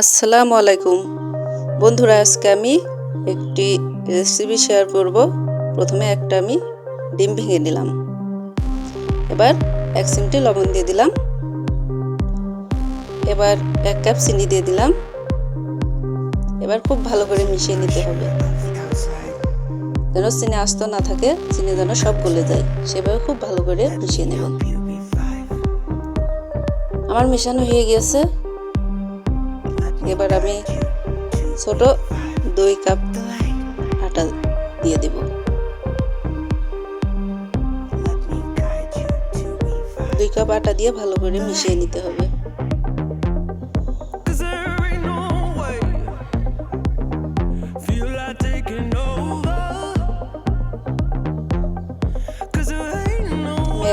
আসসালামু আলাইকুম। বন্ধুরা, আজকে আমি একটি রেসিপি শেয়ার করব। প্রথমে একটা আমি ডিম ভেঙে নিলাম। এবার এক চিমটি লবণ দিয়ে দিলাম। এবার এক কাপ চিনি দিয়ে দিলাম। এবার খুব ভালো করে মিশিয়ে নিতে হবে। যেন চিনি আস্ত না থাকে, চিনি যেন সব গলে যায়, সেভাবে খুব ভালো করে মিশিয়ে নেব। আমার মেশানো হয়ে গিয়েছে। এবার আমি ছোট দুই কাপ আটা দিয়ে দেব। দুই কাপ আটা দিয়ে ভালো করে মিশিয়ে নিতে হবে।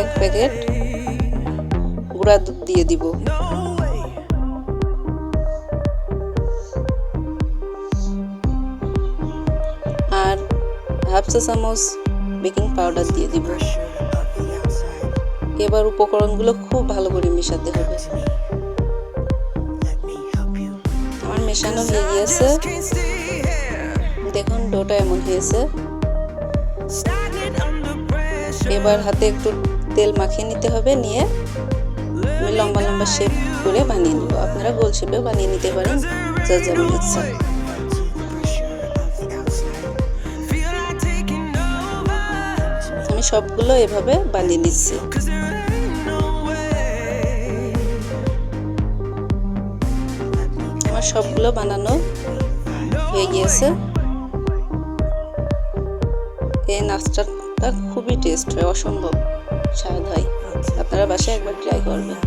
এক প্যাকেট গুঁড়া দুধ দিয়ে দিব। আর হাফ চা চামচ বেকিং পাউডার দিয়ে দিব এবার উপকরণগুলো খুব ভালো করে মেশাতে হবে আমার মেশানো হয়ে গিয়েছে. দেখুন, ডোটা এমন হয়েছে. এবার হাতে একটু তেল মাখিয়ে নিতে হবে, নিয়ে আমি লম্বা লম্বা শেপ করে বানিয়ে নেব আপনারা গোল শেপে বানিয়ে নিতে পারেন যার যেমন ইচ্ছা আমি সবগুলো এভাবে বানিয়ে নিচ্ছি. আমার সবগুলো বানানো হয়ে গিয়েছে। এই নাস্তাটা খুবই টেস্ট হয়, অসম্ভব স্বাদ হয়। আপনারা বাসায় একবার ট্রাই করবেন।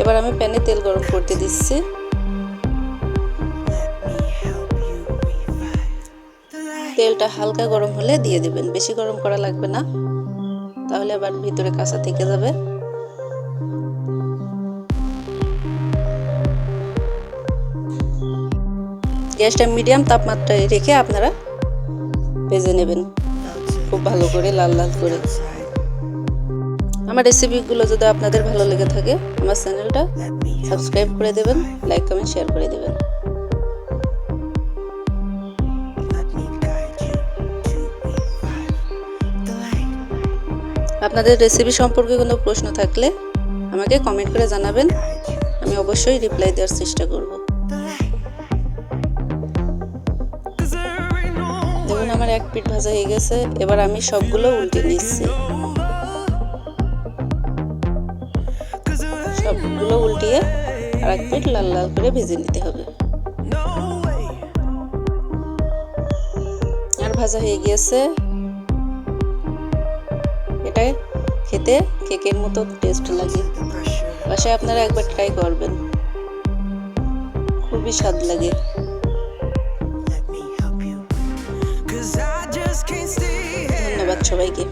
এবার আমি প্যানে তেল গরম করতে দিচ্ছি। তেলটা হালকা গরম হলে দিয়ে দিবেন। বেশি গরম করা লাগবে না। তাহলে আবার ভিতরে কাঁচা থেকে যাবে। গ্যাসটা মিডিয়াম তাপমাত্রায় রেখে আপনারা ভেজে নেবেন। খুব ভালো করে, লাল লাল করে। আমার রেসিপিগুলো যদি আপনাদের ভালো লেগে থাকে, আমার চ্যানেলটা সাবস্ক্রাইব করে দেবেন লাইক কমেন্ট শেয়ার করে দেবেন। আপনাদের রেসিপি সম্পর্কে কোনো প্রশ্ন থাকলে আমাকে কমেন্ট করে জানাবেন। আমি অবশ্যই রিপ্লাই দেওয়ার চেষ্টা করব। দেখুন, আমার এক পিঠ ভাজা হয়ে গেছে। এবার আমি সবগুলো উল্টে নিচ্ছি। সবগুলো উল্টিয়ে আর এক পিঠ লাল লাল করে ভেজে নিতে হবে। আর ভাজা হয়ে গিয়েছে। এটা খেতে কেকের মতো টেস্ট লাগে। বাসায় আপনারা একবার ট্রাই করবেন। খুবই স্বাদ লাগে. ধন্যবাদ সবাইকে।